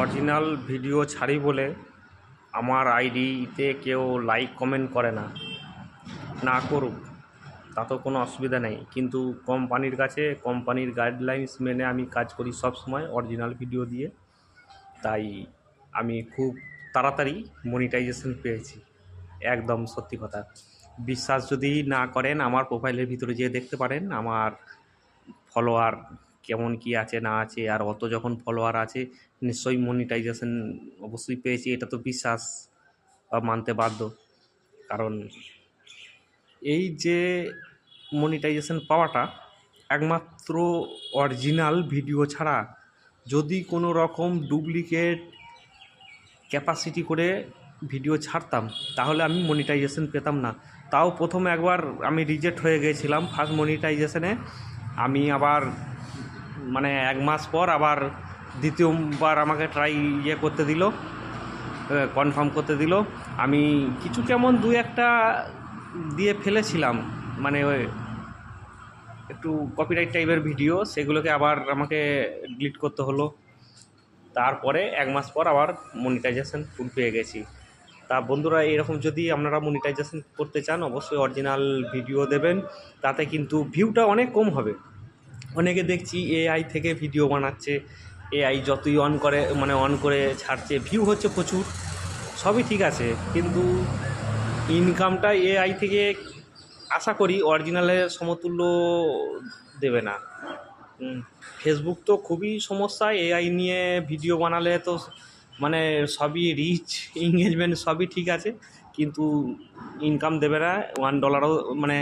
Original video ছাড়ি বলে আমার আইডিতে কেউ লাইক কমেন্ট করে না। না করুক তাতেও কোনো অসুবিধা নেই। কিন্তু কোম্পানির কাছে, কোম্পানির গাইডলাইন্স মেনে আমি কাজ করি সব সময় অরিজিনাল ভিডিও দিয়ে। তাই আমি খুব তাড়াতাড়ি মনিটাইজেশন পেয়েছি, একদম সত্যি কথা। বিশ্বাস যদি না করেন, আমার প্রোফাইলের ভিতরে যেয়ে দেখতে পারেন, আমার ফলোয়ার কেমন কি আছে, না আছে, আর অত যখন ফলোয়ার আছে, নিশ্চয়ই মনিটাইজেশন অবশ্যই পেয়েছি, এটা তো বিশ্বাস বা মানতে বাধ্য। কারণ এই যে মনিটাইজেশন পাওয়াটা একমাত্র অরিজিনাল ভিডিও ছাড়া যদি কোনো রকম ডুপ্লিকেট ক্যাপাসিটি করে ভিডিও ছাড়তাম, তাহলে আমি মনিটাইজেশন পেতাম না। তাও প্রথমে একবার আমি রিজেক্ট হয়ে গেছিলাম ফার্স্ট মনিটাইজেশনে আমি আবার মানে এক মাস পর আবার দ্বিতীয়বার আমাকে ট্রাই ইয়ে করতে দিল কনফার্ম করতে দিল। আমি কিছু কেমন দু একটা দিয়ে ফেলেছিলাম মানে একটু কপিরাইট টাইপের ভিডিও সেগুলোকে আবার আমাকে ডিলিট করতে হলো। তারপরে এক মাস পর আবার মনিটাইজেশন ফুল পেয়ে গেছি। তা বন্ধুরা, এরকম যদি আপনারা মনিটাইজেশন করতে চান, অবশ্যই অরিজিনাল ভিডিও দেবেন, তাতে কিন্তু ভিউটা অনেক কম হবে। অনেকে দেখছি এআই থেকে ভিডিও বানাচ্ছে এআই যতই অন করে মানে অন করে ছাড়ছে ভিউ হচ্ছে প্রচুর, সবই ঠিক আছে, কিন্তু ইনকামটা এআই থেকে আশা করি অরিজিনালের সমতুল্য দেবে না। ফেসবুক তো খুবই সমস্যা এআই নিয়ে ভিডিও বানালে তো মানে সবই রিচ এঙ্গেজমেন্ট সবই ঠিক আছে, কিন্তু ইনকাম দেবে না ওয়ান ডলারও মানে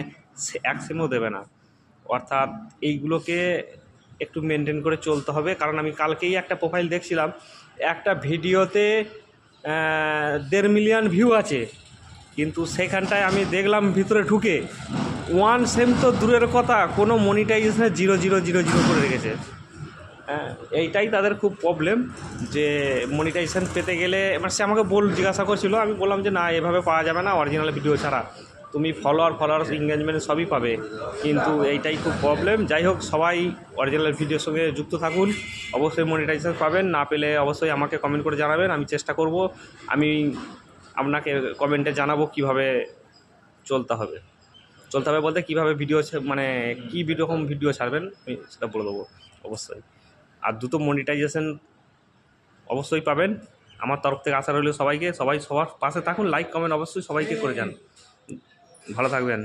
এক সেমও দেবে না। অর্থাৎ এইগুলোকে একটু মেনটেন করে চলতে হবে। কারণ আমি কালকেই একটা প্রোফাইল দেখছিলাম, একটা ভিডিওতে দেড় মিলিয়ন ভিউ আছে। কিন্তু সেখানটায় আমি দেখলাম ভিতরে ঢুকে ওয়ান সেম তো দূরের কথা, কোনো মনিটাইজেশনে জিরো জিরো জিরো জিরো করে রেখেছে। হ্যাঁ এইটাই তাদের খুব প্রবলেম যে মনিটাইজেশন পেতে গেলে এবার সে আমাকে বল জিজ্ঞাসা করছিল, আমি বললাম যে না, এভাবে পাওয়া যাবে না অরিজিনাল ভিডিও ছাড়া। তুমি ফলোয়ার ফলোয়ার এঙ্গেজমেন্ট সবই পাবে। কিন্তু এইটাই খুব প্রবলেম যাই হোক, সবাই অরিজিনাল ভিডিওর সঙ্গে যুক্ত থাকুন। অবশ্যই মনিটাইজেশন পাবেন। না পেলে অবশ্যই আমাকে কমেন্ট করে জানাবেন। আমি চেষ্টা করব। আমি আপনাকে কমেন্টে জানাব কীভাবে চলতে হবে। চলতে হবে বলতে কীভাবে ভিডিও মানে কী রকম ভিডিও ছাড়বেন, আমি সেটা বলে দেবো। অবশ্যই। আর দ্রুত মনিটাইজেশন অবশ্যই পাবেন। আমার তরফ থেকে আশা রইল সবাইকে। সবাই সবার পাশে থাকুন। লাইক কমেন্ট অবশ্যই সবাইকে করে যান। ভালো থাকবেন।